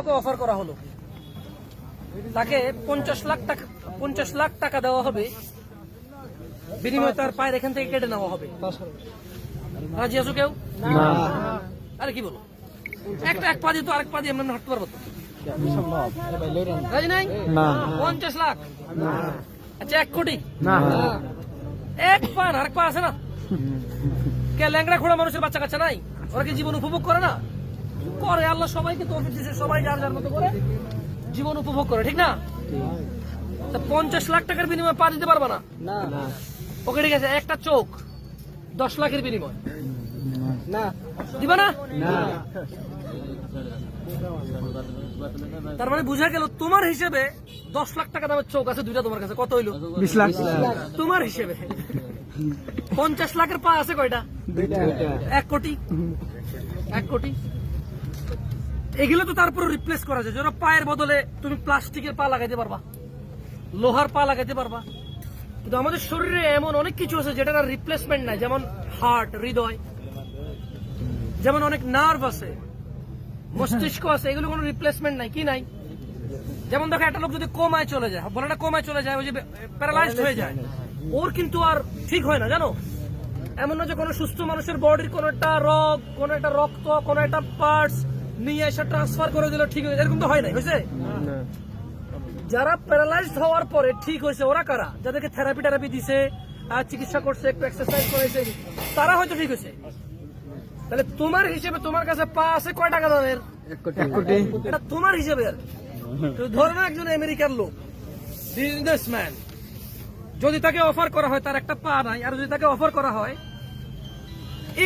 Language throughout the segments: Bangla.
কাউকে অফার করা হলো। তাকে পঞ্চাশ লাখ টাকা পঞ্চাশ লাখ টাকা দেওয়া হবে। বিনিময়ে তার পায়ের এখান থেকে কেটে নেওয়া হবে। রাজি আছো কেউ? আরে কি বলো? একটা এক পা দিয়ে তো আরেক পা দিয়ে আমরা হাঁটতে পারব তো। রাজি নাই? পঞ্চাশ লাখ? আচ্ছা এক কোটি? না। এক পা আরেক পা আছে না? কে ল্যাংড়া খোড়া মানুষের বাচ্চা কাচ্চা নাই? ওরা কি জীবন উপভোগ করে না? করে আল্লাহ সবাইকে তো দিচ্ছে সবাই যার যার মতো করে জীবন উপভোগ করে ঠিক না? পঞ্চাশ লাখ টাকার বিনিময়ে পা দিতে পারবা না? ওকে ঠিক আছে একটা চোখ দশ লাখের বিনিময়। না। দিবা না? তার মানে বুঝা গেল তোমার হিসেবে দশ লাখ টাকা দামের চোখ আছে দুইটা তোমার কাছে কত হইল? বিশ লাখ। তোমার হিসেবে। পঞ্চাশ লাখের পা আছে কয়টা? এক কোটি। এক কোটি? এগুলো তো তারপরে রিপ্লেস করা যায়। যেন পায়ের বদলে তুমি প্লাস্টিকের পা লাগাইতে পারবা। লোহার পা লাগাইতে পারবা। কিন্তু আমাদের শরীরে এমন অনেক কিছু আছে যেটার রিপ্লেসমেন্ট নাই। যেমন হার্ট হৃদয়। যেমন অনেক নার্ভ আছে। মস্তিষ্ক আছে, এগুলো কোনো রিপ্লেসমেন্ট নাই। কি নাই? যেমন দেখো, একটা লোক যদি কোমায় চলে যায়, বলে না কোমায় চলে যায়, ওই যে প্যারালাইজড হয়ে যায়। ওর কিন্তু আর ঠিক হয় না, জানো? এমন না যে কোনো সুস্থ মানুষের বডির কোনো একটা রগ, কোনো একটা রক্ত, কোনো একটা পার্টস নিয়ে এসে ট্রান্সফার করে দিল ঠিক হয়ে এরকম তো হয় নাই হয়েছে? যারা প্যারালাইজড হওয়ার পরে ঠিক হয়েছে ওরা কারা? যাদেরকে থেরাপি টেরাপি দিছে আর চিকিৎসা করছে একটু এক্সারসাইজ করেছে তারা হয়তো ঠিক হয়েছে। তাহলে তোমার হিসেবে তোমার কাছে পা আছে কয় টাকা দামের? এটা তোমার হিসেবে। আর ধরো না একজন আমেরিকার লোক বিজনেসম্যান যদি তাকে অফার করা হয় তার একটা পা নাই আর যদি তাকে অফার করা হয়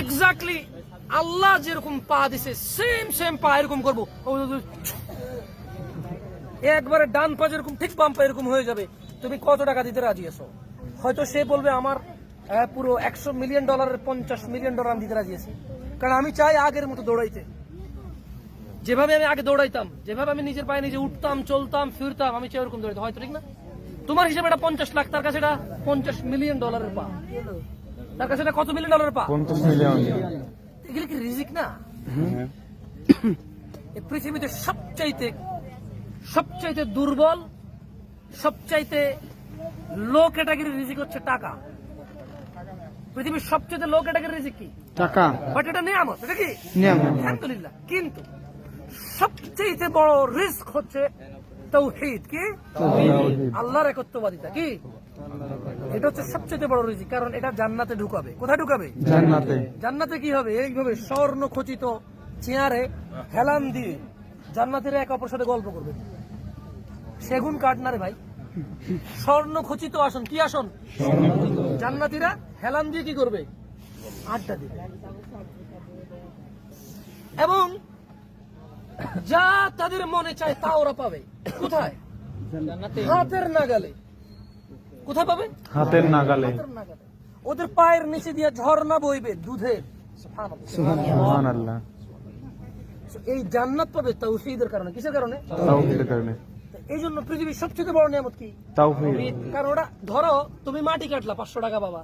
এক্স্যাক্টলি আল্লাহ যেরকম পা দিছে সেম সেম পা এরকম করব। একবারে ডান পা যেরকম, ঠিক বাম পা এরকম হয়ে যাবে। তুমি কত টাকা দিতে রাজি আছো? হয়তো সে বলবে আমার পুরো একশো মিলিয়ন ডলারের পঞ্চাশ মিলিয়ন ডলার আমি দিতে রাজি আছি। কারণ আমি চাই আগের মতো দৌড়াইতে। যেভাবে আমি আগে দৌড়াইতাম, যেভাবে আমি নিজের পায়ে নিজে উঠতাম, চলতাম, ফিরতাম, আমি চাই ওরকম দৌড়াইতে। হয়তো ঠিক না? তোমার হিসেবে এটা পঞ্চাশ লাখ, তার কাছে এটা পঞ্চাশ মিলিয়ন ডলারের পা। তার কাছে এটা কত মিলিয়ন ডলারের পা? পঞ্চাশ মিলিয়ন এগুলো কি রিজিক না? এই পৃথিবীতে সবচাইতে সবচাইতে দুর্বল সবচাইতে লো ক্যাটাগরির রিজিক হচ্ছে টাকা। পৃথিবীর সবচেয়ে লো ক্যাটাগরির রিজিক কি? টাকা। বাট এটা নিয়ামত এটা কি? নিয়ামত। আলহামদুলিল্লাহ। কিন্তু সবচেয়ে বড় রিস্ক হচ্ছে তৌহিদ কি? আল্লাহর একত্ববাদিতা কি? এটা হচ্ছে সবচেয়ে বড় রিজিক কারণ এটা জান্নাতে ঢুকাবে। কোথায় ঢুকাবে? জান্নাতে। জান্নাতে কি হবে? এইভাবে স্বর্ণ খচিত চেয়ারে হেলান দিয়ে জান্নাতের এক অপর সাথে গল্প করবে। সেগুন কাঠ না রে ভাই? স্বর্ণ খচিত আসন কি আসন? জান্নাতিরা হেলান দিয়ে কি করবে? আড্ডা দিবে। এবং যা তাদের মনে চায় তা ওরা পাবে। কোথায়? হাতের নাগালে। কোথায় পাবে? হাতের নাগালে। ওদের পায়ের নিচে দিয়ে ঝর্ণা বইবে দুধের এই জান্নাত পাবে তাওহীদের কারণে। কিসের কারণে? তাওহীদের কারণে। এই জন্য পৃথিবীর সবচেয়ে বড় নিয়ামত কি? তাওহীদ কারণ ওটা ধরো তুমি মাটি কাটলা পাঁচশো টাকা বাবা।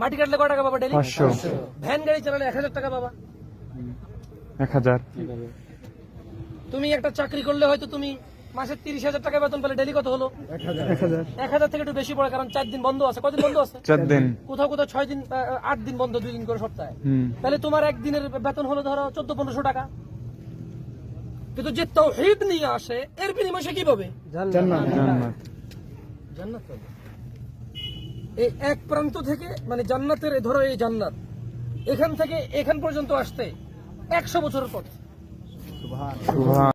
মাটি কাটলে কয় টাকা বাবা ডেলি পাঁচশো। ভ্যান গাড়ি চালালে এক হাজার টাকা বাবা। এক হাজার। তুমি একটা চাকরি করলে হয়তো তুমি মাসে তিরিশ হাজার টাকা বেতন পেলে ডেলি কত হলো? এক হাজার। থেকে একটু বেশি পড়ে কারণ চার দিন বন্ধ আছে। কদিন বন্ধ আছে? চার দিন। কোথাও কোথাও ছয় দিন আট দিন বন্ধ দুই দিন করে সপ্তাহে। তাহলে তোমার একদিনের বেতন হলো ধরো চোদ্দ পনেরোশো টাকা। কিন্তু যে তৌহিদ নিয়ে আসে এর বিনিময়ে সে কি পাবে? জান্নাত। জান্নাত। জান্নাত পাবে। এই এক প্রান্ত থেকে মানে জান্নাতের ধরো এই জান্নাত এখান থেকে এখান পর্যন্ত আসতে একশো বছরের পথ। সুবহান।